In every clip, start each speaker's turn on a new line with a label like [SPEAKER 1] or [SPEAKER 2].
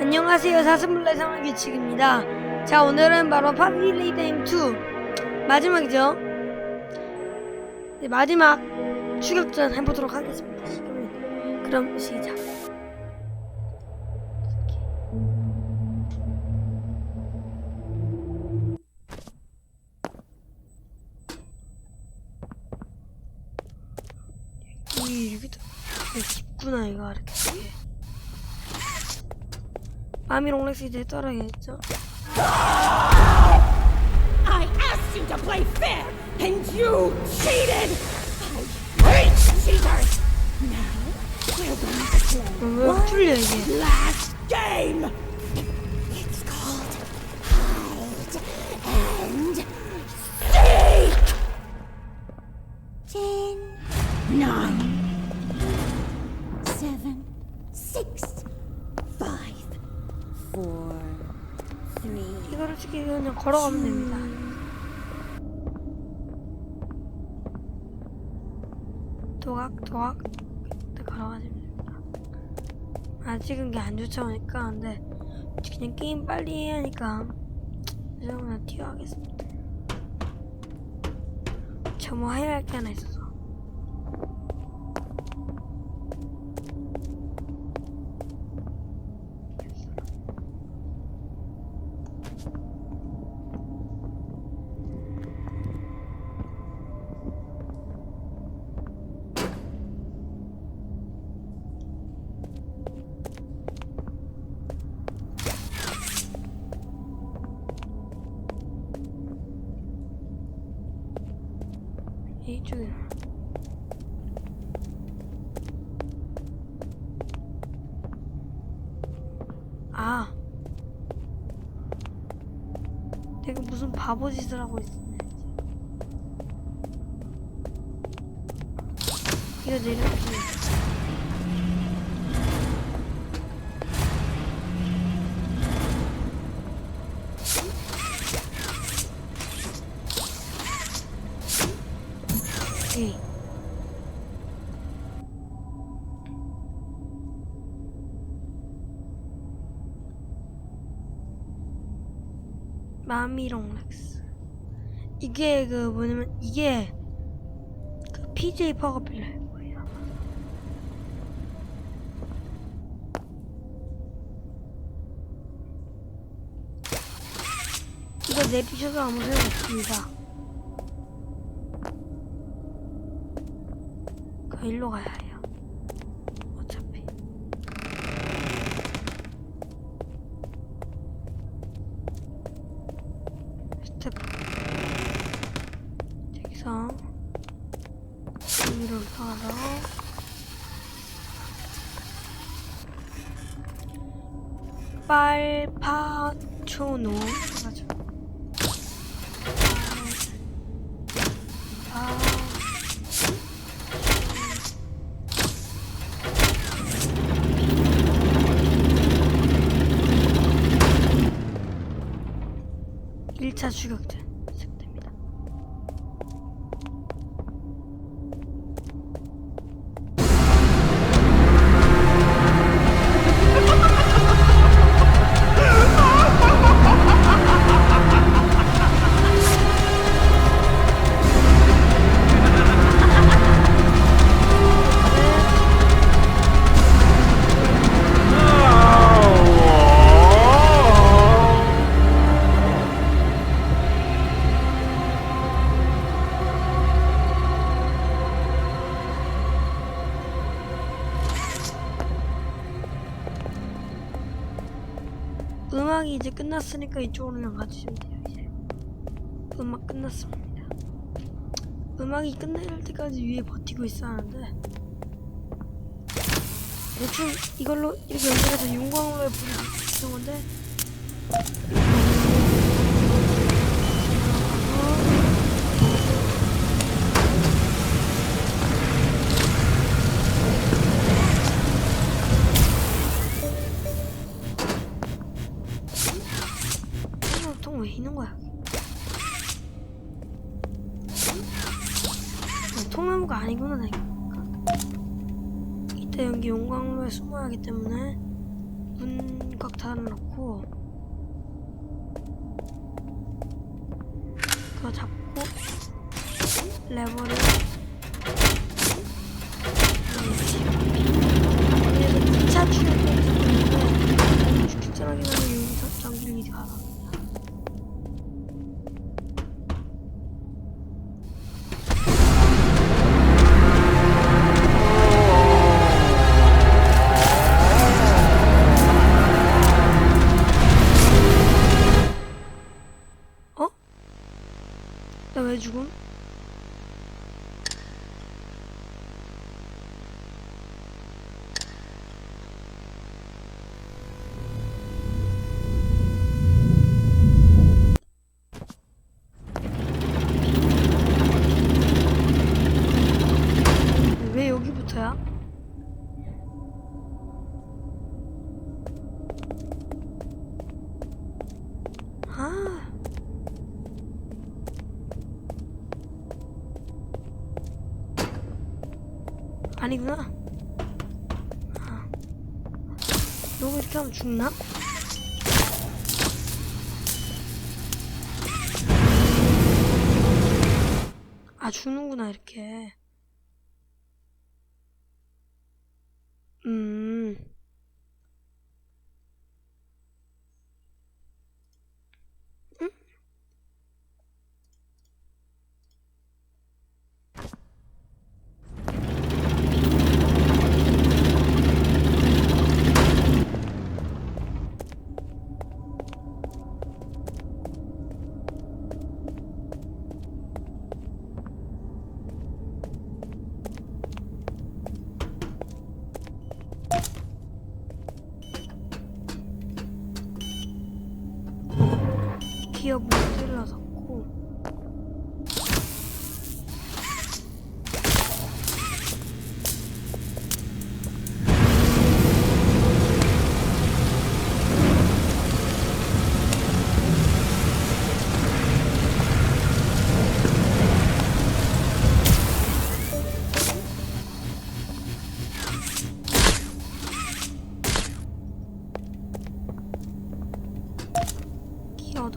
[SPEAKER 1] 안녕하세요. 사슴벌레 상황 규칙입니다. 자 오늘은 바로 파비리데임 2 마지막이죠? 네, 마지막 추격전 해보도록 하겠습니다. 그럼 시작 마미 롱렉스 이제 떨어야겠죠?
[SPEAKER 2] I asked you to play fair, and you cheated! I hate cheaters! Now, we're going to play
[SPEAKER 1] 그럼 왜 풀려 이게
[SPEAKER 2] last game!
[SPEAKER 1] 걸어가면 됩니다. 도각 도각. 이렇게 걸어가시면 됩니다. 아직은 게 안 쫓아오니까 근데 그냥 게임 빨리 해야 하니까 그래서 그냥 튀어가겠습니다. 저 뭐 해야 할 게 하나 있어서 이쪽에 아 내가 무슨 바보 짓을 하고 있었네 이거 오케이 마미롱 이게 그 뭐냐면 이게 그 PJ 거예요 아마. 이거 내비셔도 아무 소용 없습니다 그 일로 가야 해요 어차피 스텝 여기서 올라가서 빨파초노 있어야 하는데. 대충 이걸로 이렇게 연결해서 윤광로에 불을 붙이는 건데 왜 여기부터야? 아. 아니구나. 아. 너가 이렇게 하면 죽나? 아, 죽는구나, 이렇게.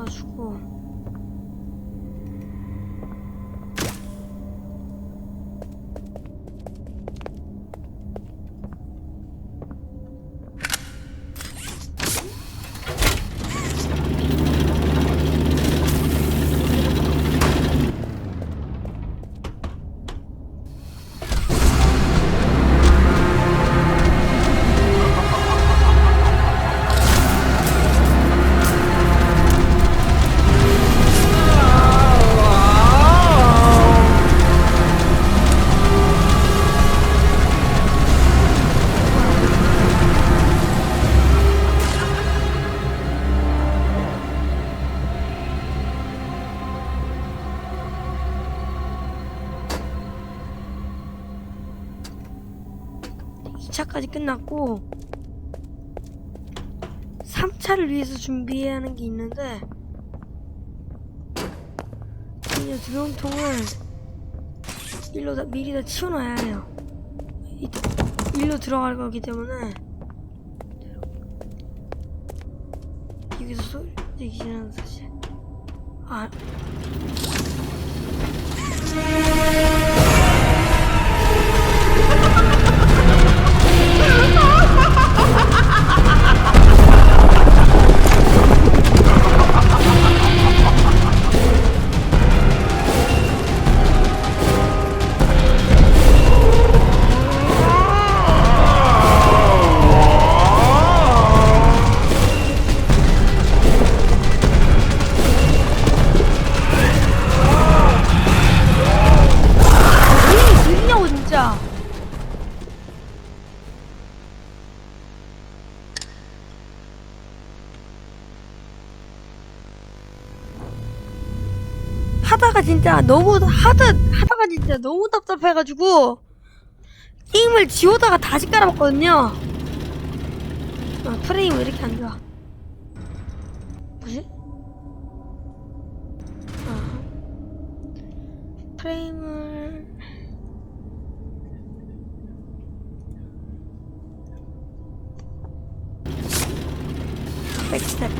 [SPEAKER 1] 키 얻어주고 끝났고 3차를 위해서 준비해야 하는 게 있는데 이제 드럼통을 일로 다 미리 다 치워놔야 해요. 이, 일로 들어갈 거기 때문에 여기서 소리 내기는 사실. 아 너무 답답해가지고 게임을 지우다가 다시 깔아봤거든요. 아, 프레임 왜 이렇게 안 좋아? 뭐지? 아, 프레임을 백스텝.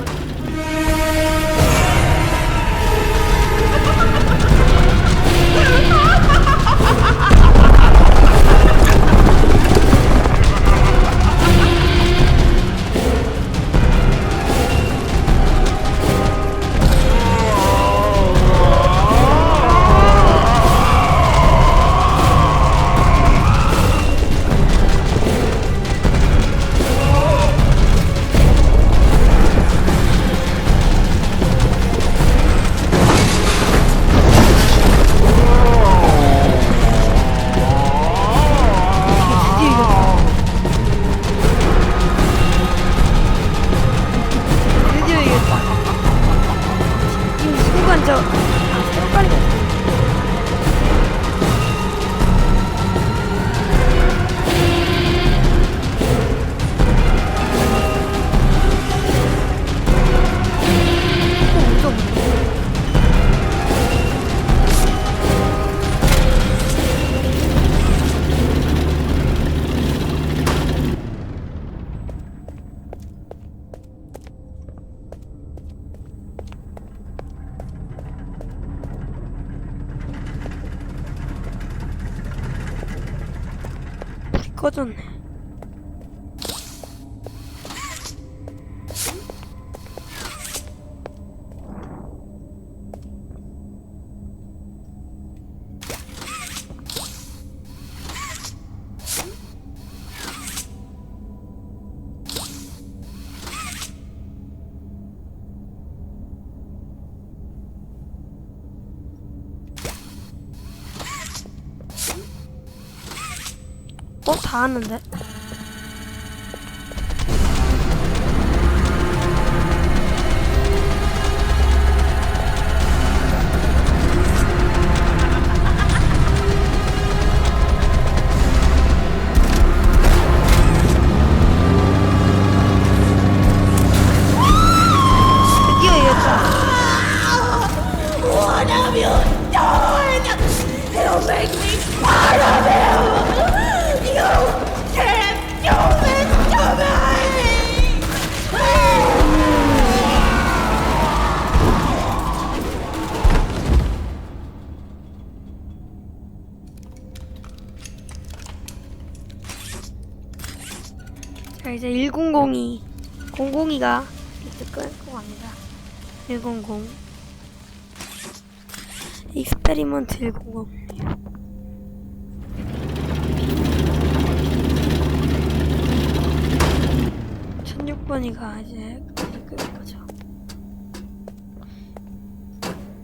[SPEAKER 1] 꺼졌네. 어, 다 왔는데? 자 이제 1002 002가 이제 끊고 갑니다. 100 익스페리먼트 100 1006번이가 이제 끊을 거죠.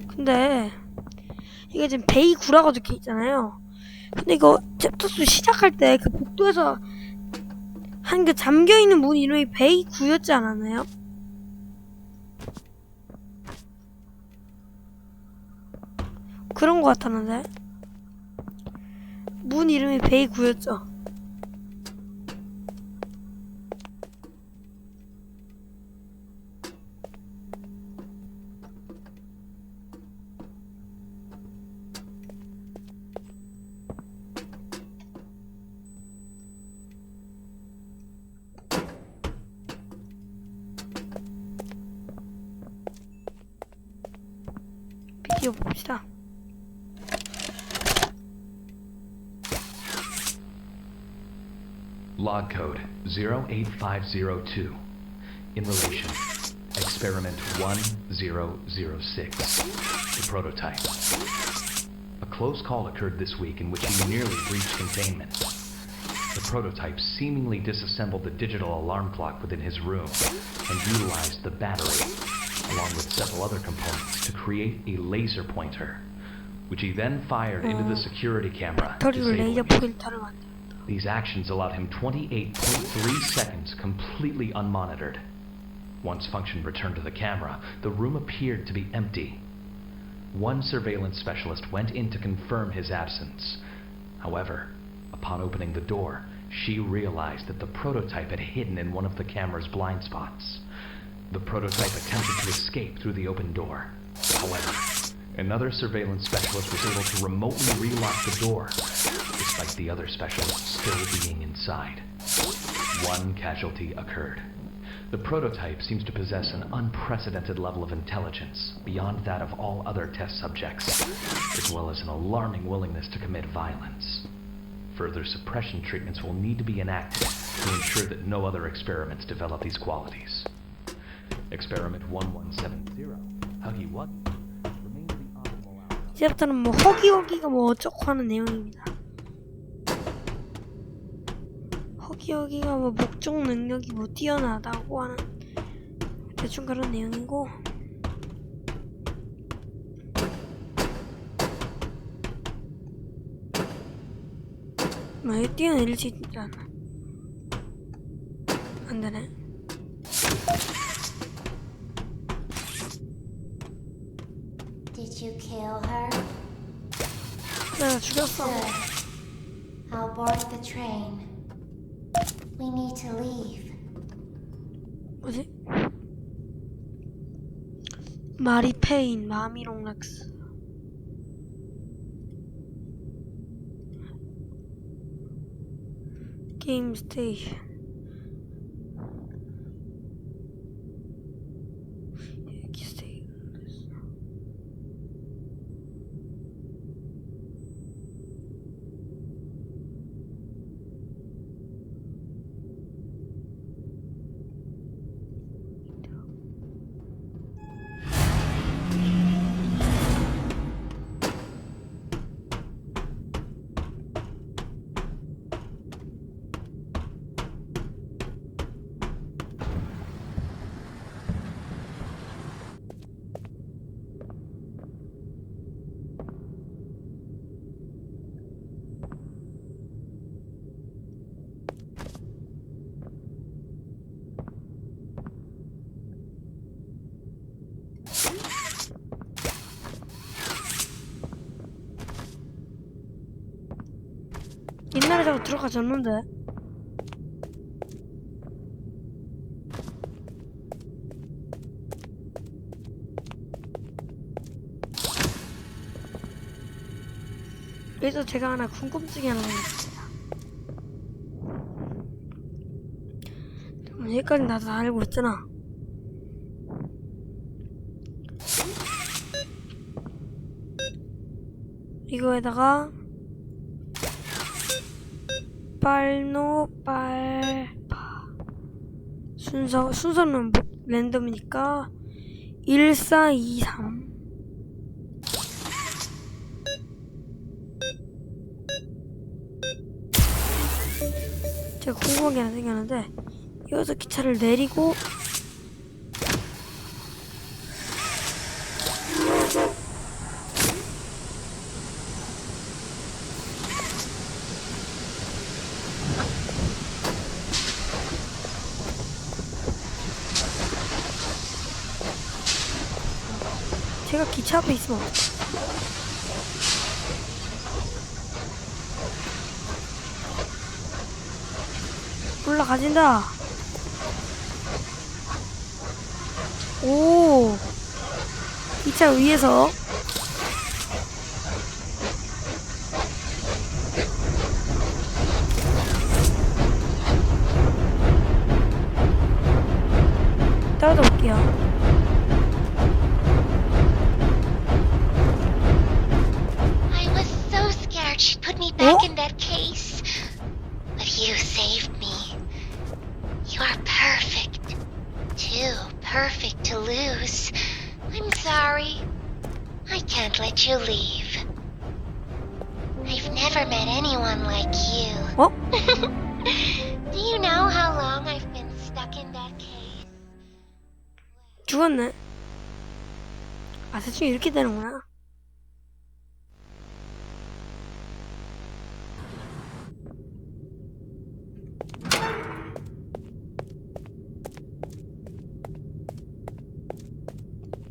[SPEAKER 1] 근데 이게 지금 베이 9라고 적혀 있잖아요. 근데 이거 챕터2 시작할 때 그 복도에서 한 그 잠겨 있는 문 이름이 베이 9였지 않았나요? 그런 거 같았는데 문 이름이 베이 9였죠.
[SPEAKER 3] Log code 08502. In relation, experiment 1006. The prototype. A close call occurred this week in which he nearly breached containment. The prototype seemingly disassembled the digital alarm clock within his room and utilized the battery, along with several other components, to create a laser pointer, which he then fired into the security camera.
[SPEAKER 1] 배터리로 레이저
[SPEAKER 3] disabling it.
[SPEAKER 1] 포인터를 만들었다.
[SPEAKER 3] These actions allowed him 28.3 seconds completely unmonitored. Once function returned to the camera, the room appeared to be empty. One surveillance specialist went in to confirm his absence. However, upon opening the door, she realized that the prototype had hidden in one of the camera's blind spots. The prototype attempted to escape through the open door. However, another surveillance specialist was able to remotely relock the door, the other specialists still being inside. One casualty occurred. The prototype seems to possess an unprecedented level of intelligence, beyond that of all other test subjects, as well as an alarming willingness to commit violence. Further suppression treatments will need to be enacted to ensure that no other experiments develop these qualities. Experiment 1170, Huggy Wuggy, remains the optimal outcome.
[SPEAKER 1] 이제부터는 뭐 허기허기가 뭐 어쩌고 하는 내용입니다. 허기허기가 뭐 목적 능력이 뭐 뛰어나다고 하는 대충 그런 내용이고 뭐 이거 뛰어내릴 수 있잖아. 안 되네.
[SPEAKER 4] Did you kill her?
[SPEAKER 1] 내가 죽였어.
[SPEAKER 4] I'll board the train. We need to leave.
[SPEAKER 1] 뭐지? 마리 페인, 마미롱 렉스. 게임 스테이션. 옛날에 저거 들어가졌는데. 그래서 제가 하나 궁금증이 하나 있습니다. 여기까지 나도 다 알고 있잖아. 이거에다가 빨노 빨파 순서 순서는 뭐- 랜덤이니까 1 4 2 3 제가 궁금한 게 하나 생겼는데 여기서 기차를 내리고 제가 기 차 앞에 있으면 올라가진다. 오. 기차 위에서. 떨어져 볼게요 죽었네. 아 대충 이렇게 되는구나.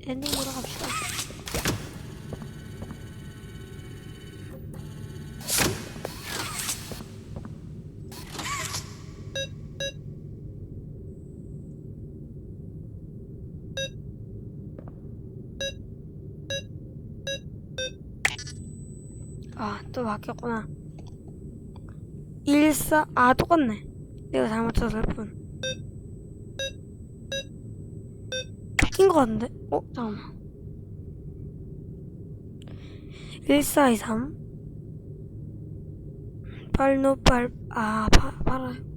[SPEAKER 1] 엔딩 보러 갑시다 또 바뀌었구나. 14, 아, 똑같네. 내가 잘못 찾을 뿐.
[SPEAKER 4] 바뀐 것 같은데? 어? 잠깐만 1423 빨노빨 아 파, 팔아요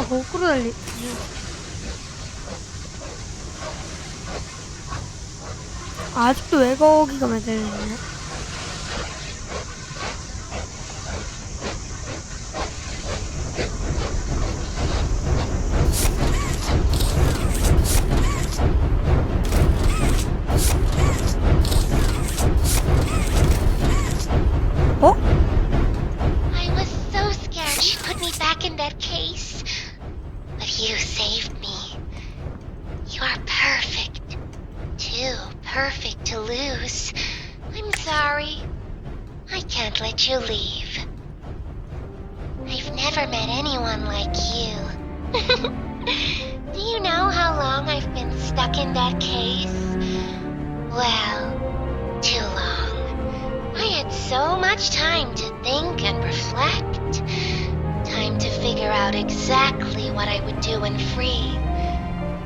[SPEAKER 4] 쉽게하고 끌어달리 아직도 왜거기가 어?
[SPEAKER 1] So much time to think and reflect. Time to figure out exactly what I would do when free.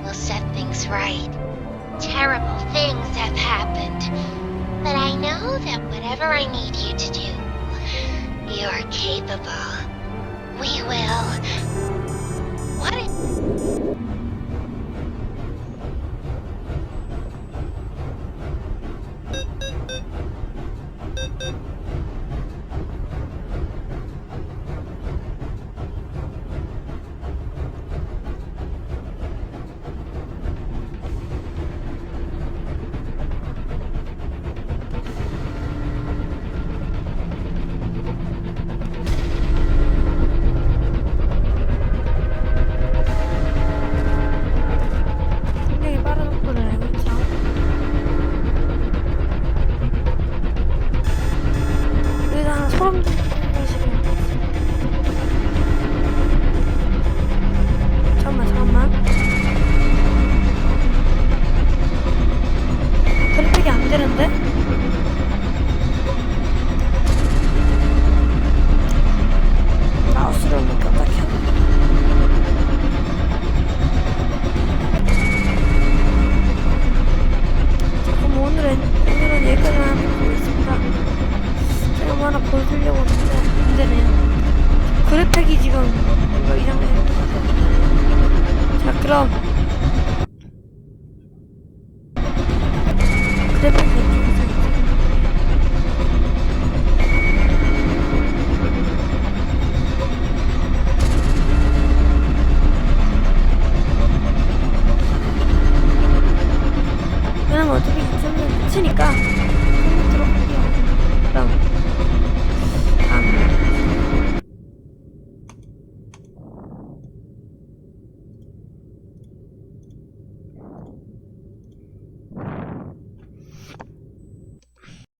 [SPEAKER 1] We'll set things right. Terrible things have happened. But I know that whatever I need you to do, you're capable. We will. What?